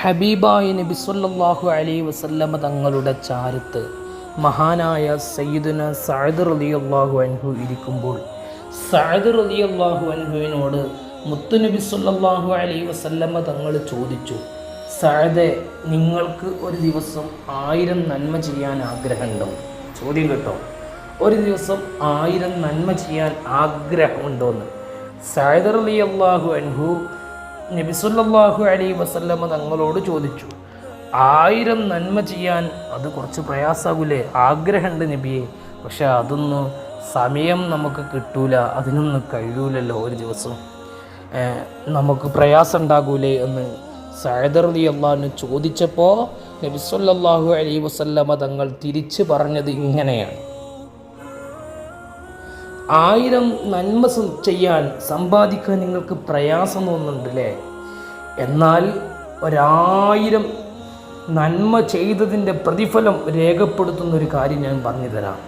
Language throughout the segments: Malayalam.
ഹബീബായി നബി സല്ലല്ലാഹു അലൈഹി വസല്ലമ തങ്ങളുടെ ചാരത്ത് മഹാനായ സയ്യിദുന സഅദ് റളിയല്ലാഹു അൻഹു ഇരിക്കുമ്പോൾ സഅദ് റളിയല്ലാഹു അൻഹുവിനോട് മുത്തുനബി സല്ലല്ലാഹു അലൈഹി വസല്ലമ തങ്ങൾ ചോദിച്ചു സഅദെ നിങ്ങൾക്ക് ഒരു ദിവസം ആയിരം നന്മ ചെയ്യാൻ ആഗ്രഹമുണ്ടോ? ചോദ്യം കേട്ടോ. ഒരു ദിവസം ആയിരം നന്മ ചെയ്യാൻ ആഗ്രഹമുണ്ടോന്ന്? സഅദ് റളിയല്ലാഹു അൻഹു നബിസുല്ലാഹു അലി വസല്ലമ തങ്ങളോട് ചോദിച്ചു ആയിരം നന്മ ചെയ്യാൻ അത് കുറച്ച് പ്രയാസാകൂലേ ആഗ്രഹമുണ്ട് നബിയെ. പക്ഷെ അതൊന്നും സമയം നമുക്ക് കിട്ടൂല അതിനൊന്നും കഴിയൂലല്ലോ ഒരു ദിവസം. നമുക്ക് പ്രയാസം ഉണ്ടാകൂലേ എന്ന് സയദർലി അള്ളാഹിന് ചോദിച്ചപ്പോൾ നബിസ്വല്ലാഹു അലൈ വസല്ലമ തങ്ങൾ തിരിച്ചു പറഞ്ഞത് ഇങ്ങനെയാണ്. ആയിരം നന്മ ചെയ്യാൻ സമ്പാദിക്കാൻ നിങ്ങൾക്ക് പ്രയാസം തോന്നുന്നുണ്ടല്ലേ എന്നാൽ ഒരായിരം നന്മ ചെയ്തതിന്റെ പ്രതിഫലം രേഖപ്പെടുത്തുന്ന ഒരു കാര്യം ഞാൻ പറഞ്ഞു തരാം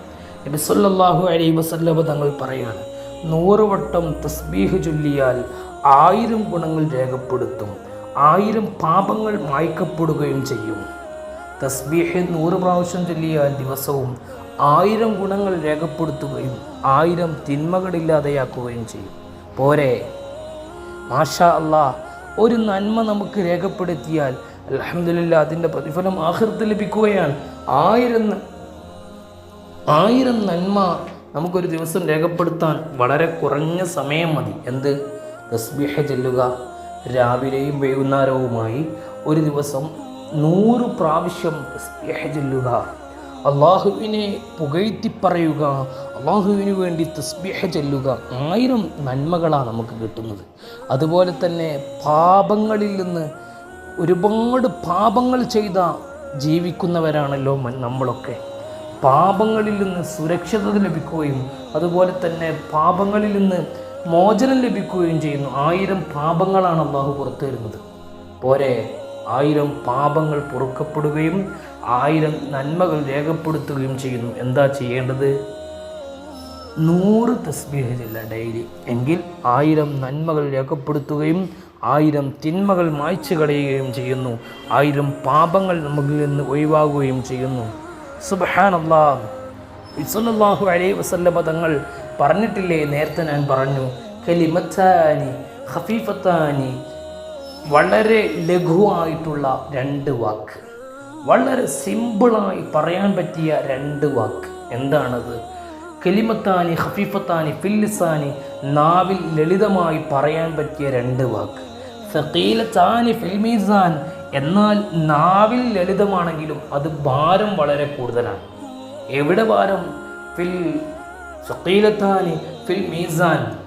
നബി സല്ലല്ലാഹു അലൈഹി വസല്ലമ തങ്ങൾ പറയാണ് നൂറ് വട്ടം തസ്ബീഹ് ചൊല്ലിയാൽ ആയിരം ഗുണങ്ങൾ രേഖപ്പെടുത്തും. ആയിരം പാപങ്ങൾ മായ്ക്കപ്പെടുകയും ചെയ്യും. തസ്ബീഹ് നൂറ് പ്രാവശ്യം ചൊല്ലിയാൽ ദിവസവും ആയിരം ഗുണങ്ങൾ രേഖപ്പെടുത്തുകയും ആയിരം തിന്മകളില്ലാതെയാക്കുകയും ചെയ്യും. പോരെ? മാഷാ അല്ലാ ഒരു നന്മ നമുക്ക് രേഖപ്പെടുത്തിയാൽ അലഹമില്ല അതിന്റെ പ്രതിഫലം ആഹൃത്ത് ലഭിക്കുകയാണ്. ആയിരം ആയിരം നന്മ നമുക്കൊരു ദിവസം രേഖപ്പെടുത്താൻ വളരെ കുറഞ്ഞ സമയം മതി. എന്ത്? തസ്ബീഹ ചെല്ലുക. രാവിലെയും വൈകുന്നേരവുമായി ഒരു ദിവസം നൂറ് പ്രാവശ്യം തസ്ബീഹ ചെല്ലുക. അള്ളാഹുവിനെ പുകഴ്ത്തി പറയുക അള്ളാഹുവിന് വേണ്ടി തസ്ബീഹ ചെല്ലുക ആയിരം നന്മകളാണ് നമുക്ക് കിട്ടുന്നത്. അതുപോലെ തന്നെ പാപങ്ങളിൽ നിന്ന് ഒരുപാട് പാപങ്ങൾ ചെയ്ത ജീവിക്കുന്നവരാണല്ലോ നമ്മളൊക്കെ. പാപങ്ങളിൽ നിന്ന് സുരക്ഷിതത ലഭിക്കുകയും അതുപോലെ തന്നെ പാപങ്ങളിൽ നിന്ന് മോചനം ലഭിക്കുകയും ചെയ്യുന്നു. ആയിരം പാപങ്ങളാണ് അള്ളാഹു പുറത്തു വരുന്നത് പോരെ? ആയിരം പാപങ്ങൾ പൊറുക്കപ്പെടുകയും ആയിരം നന്മകൾ രേഖപ്പെടുത്തുകയും ചെയ്യുന്നു. എന്താ ചെയ്യേണ്ടത്? നൂറ് തസ്ബീഹ് ചെല്ല ഡെയിലി. എങ്കിൽ ആയിരം നന്മകൾ രേഖപ്പെടുത്തുകയും ആയിരം തിന്മകൾ മായ്ച്ചു കളയുകയും ചെയ്യുന്നു. ആയിരം പാപങ്ങൾ നമ്മിൽ നിന്ന് ഒഴിവാകുകയും ചെയ്യുന്നു. സുബഹാനല്ലാ. ഇസല്ലാഹു അലൈഹി വസല്ലമ തങ്ങൾ പറഞ്ഞിട്ടില്ലേ? നേരത്തെ ഞാൻ പറഞ്ഞു കലിമത്താനി ഖഫീഫത്താനി വളരെ ലഘുവായിട്ടുള്ള രണ്ട് വാക്ക്. വളരെ സിമ്പിളായി പറയാൻ പറ്റിയ രണ്ട് വാക്ക്. എന്താണത്? കെലിമത്താനി ഹഫീഫത്താനി ഫില്ലിസാനി നാവിൽ ലളിതമായി പറയാൻ പറ്റിയ രണ്ട് വാക്ക്. സക്കീലത്താനി ഫിൽമീസാൻ എന്നാൽ നാവിൽ ലളിതമാണെങ്കിലും അത് ഭാരം വളരെ കൂടുതലാണ്. എവിടെ ഭാരം? ഫിൽ സക്കീലത്താനി ഫിൽ മീസാൻ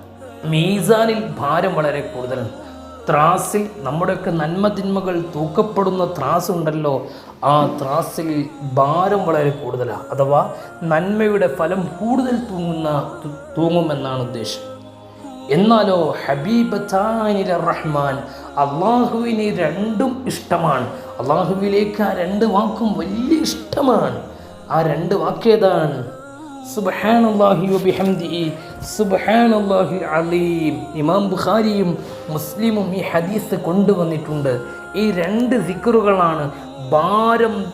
മീസാനിൽ ഭാരം വളരെ കൂടുതലാണ്. ത്രാസിൽ നമ്മുടെയൊക്കെ നന്മ തിന്മകൾ തൂക്കപ്പെടുന്ന ത്രാസ് ഉണ്ടല്ലോ ആ ത്രാസിൽ ഭാരം വളരെ കൂടുതലാണ് അഥവാ നന്മയുടെ ഫലം കൂടുതൽ തൂങ്ങുന്ന തൂങ്ങുമെന്നാണ് ഉദ്ദേശം. എന്നാലോ ഹബീബത്താനില റഹ്മാൻ അള്ളാഹുവിന് രണ്ടും ഇഷ്ടമാണ്. അള്ളാഹുവിലേക്ക് ആ രണ്ട് വാക്കും വലിയ ഇഷ്ടമാണ്. ആ രണ്ട് വാക്കേതാണ് അലീം. ഇമാം ബുഖാരിയും മുസ്ലിമും ഈ ഹദീസ് കൊണ്ടുവന്നിട്ടുണ്ട്. ഈ രണ്ട് സിക്കറുകളാണ് ഭാരം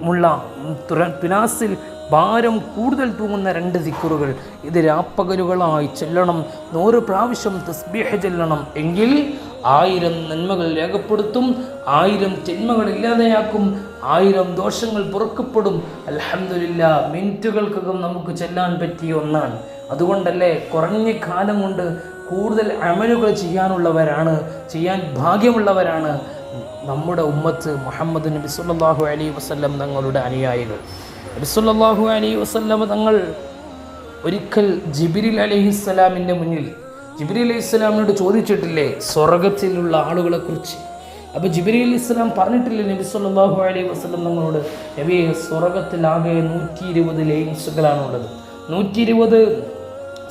ഉള്ള തുലാസിൽ ഭാരം കൂടുതൽ തൂങ്ങുന്ന രണ്ട് സിക്കറുകൾ ഇത് രാപ്പകലുകളായി ചെല്ലണം. നൂറ് പ്രാവശ്യം തസ്ബീഹ ചെല്ലണം. എങ്കിൽ ആയിരം നന്മകൾ രേഖപ്പെടുത്തും ആയിരം തിന്മകൾ ഇല്ലാതെയാക്കും ആയിരം ദോഷങ്ങൾ പുറക്കപ്പെടും. അലഹമില്ല മിനിറ്റുകൾക്കകം നമുക്ക് ചെല്ലാൻ പറ്റിയ ഒന്നാണ്. അതുകൊണ്ടല്ലേ കുറഞ്ഞ കാലം കൊണ്ട് കൂടുതൽ അമലുകൾ ചെയ്യാനുള്ളവരാണ് ചെയ്യാൻ ഭാഗ്യമുള്ളവരാണ് നമ്മുടെ ഉമ്മത്ത് മുഹമ്മദ് നബി സല്ലല്ലാഹു അലൈഹി വസല്ലം തങ്ങളുടെ അനുയായികൾ. നബി അലി അലൈഹി വസല്ലം തങ്ങൾ ഒരിക്കൽ ജിബിരിൽ അലിഹിസ്സലാമിന്റെ മുന്നിൽ ജിബിരി അലൈഹി ഇസ്ലാമിനോട് ചോദിച്ചിട്ടില്ലേ സ്വർഗത്തിലുള്ള ആളുകളെ കുറിച്ച് അപ്പോൾ ജിബിരി അലി ഇസ്ലാം പറഞ്ഞിട്ടില്ലേ നബി സല്ലല്ലാഹു അലൈഹി വസ്ലം നമ്മളോട് നബിയെ സ്വർഗത്തിലാകെ നൂറ്റി ഇരുപത് ലെയിൻസുകളാണുള്ളത് നൂറ്റി ഇരുപത്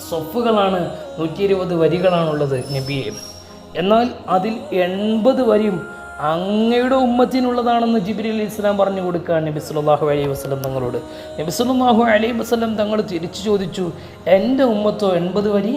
സ്വപ്പുകളാണ് നൂറ്റി ഇരുപത് വരികളാണുള്ളത് നബിയെ. എന്നാൽ അതിൽ എൺപത് വരിയും അങ്ങയുടെ ഉമ്മത്തിനുള്ളതാണെന്ന് ജിബിരി അലി ഇസ്ലാം പറഞ്ഞു കൊടുക്കുക നബി സല്ലല്ലാഹു അലൈഹി വസ്ലം തങ്ങളോട്. നബി സല്ലല്ലാഹു അലൈഹി വസ്ലം തങ്ങൾ തിരിച്ചു ചോദിച്ചു എന്റെ ഉമ്മത്തോ എൺപത് വരി?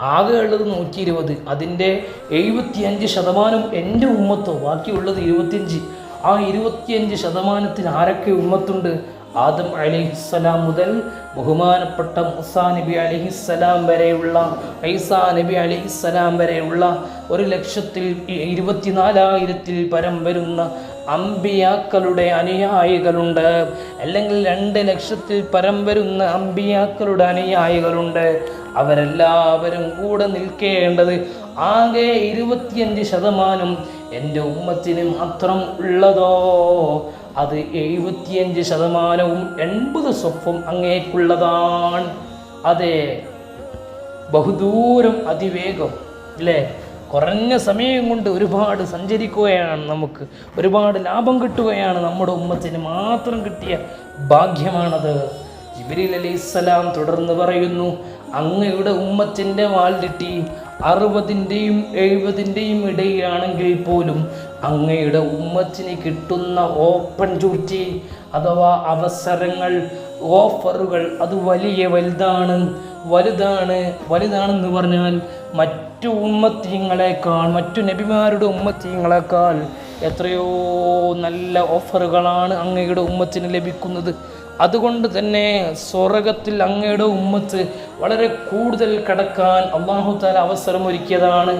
ആകെ ഉള്ളത് നൂറ്റി ഇരുപത് അതിന്റെ എഴുപത്തിയഞ്ച് ശതമാനം എന്റെ ഉമ്മത്തോ ബാക്കിയുള്ളത് ഇരുപത്തിയഞ്ച്. ആ ഇരുപത്തിയഞ്ച് ശതമാനത്തിന് ആരൊക്കെ ഉമ്മത്തുണ്ട്? ആദം അലിഹിസ്സലാം മുതൽ ബഹുമാനപ്പെട്ട മുസാ നബി അലിഹിസ്സലാം വരെയുള്ള ഐസാ നബി അലിഹിസ്സലാം വരെയുള്ള ഒരു ലക്ഷത്തിൽ ഇരുപത്തിനാലായിരത്തിൽ പരം വരുന്ന അമ്പിയാക്കളുടെ അനുയായികളുണ്ട്. അല്ലെങ്കിൽ രണ്ട് ലക്ഷത്തിൽ പരം വരുന്ന അമ്പിയാക്കളുടെ അനുയായികളുണ്ട്. അവരെല്ലാവരും കൂടെ നിൽക്കേണ്ടത് ആകെ ഇരുപത്തിയഞ്ച് ശതമാനം എന്റെ ഉമ്മത്തിന് മാത്രം ഉള്ളതോ? അത് എഴുപത്തിയഞ്ച് ശതമാനവും എൺപത് സ്വപ്പം അങ്ങേക്കുള്ളതാണ്. അതെ ബഹുദൂരം അതിവേഗം അല്ലേ കുറഞ്ഞ സമയം കൊണ്ട് ഒരുപാട് സഞ്ചരിക്കുകയാണ് നമുക്ക്. ഒരുപാട് ലാഭം കിട്ടുകയാണ് നമ്മുടെ ഉമ്മത്തിന് മാത്രം കിട്ടിയ ഭാഗ്യമാണത്. ജിബിരിൽ അലൈഹിസ്സലാം തുടർന്ന് പറയുന്നു അങ്ങയുടെ ഉമ്മത്തിന്റെ വാൽഡിട്ടി അറുപതിന്റെയും എഴുപതിന്റെയും ഇടയിലാണെങ്കിൽ പോലും അങ്ങയുടെ ഉമ്മത്തിന് കിട്ടുന്ന ഓപ്പൺ ഡ്യൂട്ടി അഥവാ അവസരങ്ങൾ ഓഫറുകൾ അത് വലിയ വലുതാണ്. വലുതാണ് വലുതാണെന്ന് പറഞ്ഞാൽ മറ്റു ഉമ്മത്തീങ്ങളെക്കാൾ മറ്റു നബിമാരുടെ ഉമ്മത്തീങ്ങളെക്കാൾ എത്രയോ നല്ല ഓഫറുകളാണ് അങ്ങയുടെ ഉമ്മത്തിന് ലഭിക്കുന്നത്. അതുകൊണ്ട് തന്നെ സ്വർഗത്തിൽ അങ്ങയുടെ ഉമ്മത്ത് വളരെ കൂടുതൽ കടക്കാൻ അള്ളാഹു താല അവസരം ഒരുക്കിയതാണ്.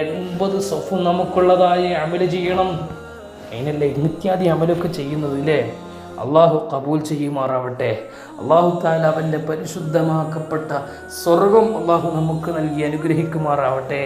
എൺപത് സ്വഫും നമുക്കുള്ളതായി അമൽ ചെയ്യണം. അതിനല്ലേ നിത്യാദി അമലൊക്കെ ചെയ്യുന്നത് ഇല്ലേ അള്ളാഹു കബൂൽ ചെയ്യുമാറാവട്ടെ. അള്ളാഹു താല അവന്റെ പരിശുദ്ധമാക്കപ്പെട്ട സ്വർഗം അള്ളാഹു നമുക്ക് നൽകി അനുഗ്രഹിക്കുമാറാവട്ടെ.